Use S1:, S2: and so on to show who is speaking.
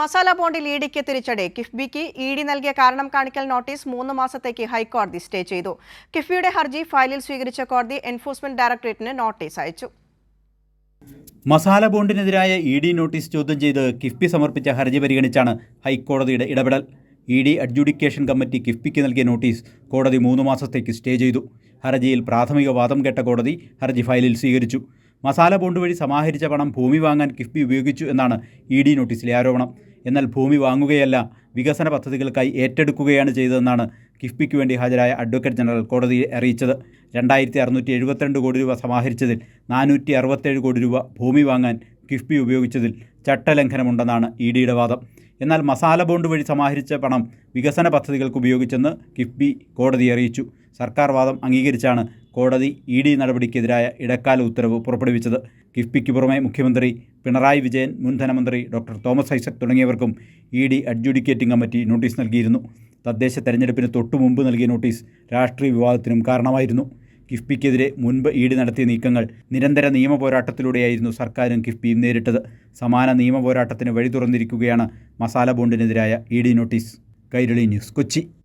S1: Masala ബോണ്ടിൽ E ഡിക്ക് തിരിച്ചടി. കിഫ്ബിക്ക് E D നൽകിയ കാരണം കാണിക്കൽ നോട്ടീസ് മൂന്ന് മാസത്തേക്ക് ഹൈക്കോടതി സ്റ്റേ ചെയ്തു. കിഫ്ബിയുടെ ഹർജി ഫയലിൽ സ്വീകരിച്ച കോടതി എൻഫോഴ്സ്മെന്റ് ഡയറക്ടറേറ്റിന് നോട്ടീസ് അയച്ചു.
S2: മസാല ബോണ്ടിനെതിരായ ഇ ഡി നോട്ടീസ് ചോദ്യം ചെയ്ത് കിഫ്ബി സമർപ്പിച്ച ഹർജി പരിഗണിച്ചാണ് ഹൈക്കോടതിയുടെ ഇടപെടൽ. ഇ ഡി അഡ്ജുഡിക്കേഷൻ കമ്മിറ്റി കിഫ്ബിക്ക് നൽകിയ നോട്ടീസ് കോടതി മൂന്ന് മാസത്തേക്ക് സ്റ്റേ ചെയ്തു. ഹർജിയിൽ പ്രാഥമിക വാദം കേട്ട കോടതി ഹർജി ഫയലിൽ സ്വീകരിച്ചു. മസാല ബോണ്ട് വഴി സമാഹരിച്ച പണം ഭൂമി വാങ്ങാൻ കിഫ്ബി ഉപയോഗിച്ചു എന്നാണ് ഇ ഡി നോട്ടീസിലെ ആരോപണം. എന്നാൽ ഭൂമി വാങ്ങുകയല്ല വികസന പദ്ധതികൾക്കായി ഏറ്റെടുക്കുകയാണ് ചെയ്തതെന്നാണ് കിഫ്ബിക്ക് വേണ്ടി ഹാജരായ അഡ്വക്കേറ്റ് ജനറൽ കോടതിയെ അറിയിച്ചത്. രണ്ടായിരത്തി അറുന്നൂറ്റി എഴുപത്തിരണ്ട് കോടി രൂപ സമാഹരിച്ചതിൽ നാനൂറ്റി അറുപത്തേഴ് കോടി രൂപ ഭൂമി വാങ്ങാൻ കിഫ്ബി ഉപയോഗിച്ചതിൽ ചട്ടലംഘനമുണ്ടെന്നാണ് ഇ ഡിയുടെ വാദം. എന്നാൽ മസാല ബോണ്ട് വഴി സമാഹരിച്ച പണം വികസന പദ്ധതികൾക്ക് ഉപയോഗിച്ചെന്ന് കിഫ്ബി കോടതിയെ അറിയിച്ചു. സർക്കാർ വാദം അംഗീകരിച്ചാണ് കോടതി ഇ ഡി നടപടിക്കെതിരായ ഇടക്കാല ഉത്തരവ് പുറപ്പെടുവിച്ചത്. കിഫ്ബിക്ക് പുറമെ മുഖ്യമന്ത്രി പിണറായി വിജയൻ മുൻ ധനമന്ത്രി doctor Thomas Isaac തുടങ്ങിയവർക്കും E D adjudicating committee notice നൽകിയിരുന്നു. തദ്ദേശ തെരഞ്ഞെടുപ്പിന് തൊട്ടു മുമ്പ് നൽകിയ നോട്ടീസ് രാഷ്ട്രീയ വിവാദത്തിനും കാരണമായിരുന്നു. കിഫ്ബിക്കെതിരെ മുൻപ് ഇ ഡി നടത്തിയ നീക്കങ്ങൾ നിരന്തര നിയമ പോരാട്ടത്തിലൂടെയായിരുന്നു സർക്കാരും കിഫ്ബിയും നേരിട്ടത്. സമാന നിയമ പോരാട്ടത്തിന് വഴി തുറന്നിരിക്കുകയാണ് masala ബോണ്ടിനെതിരായ E D notice. Kairali news Kochi.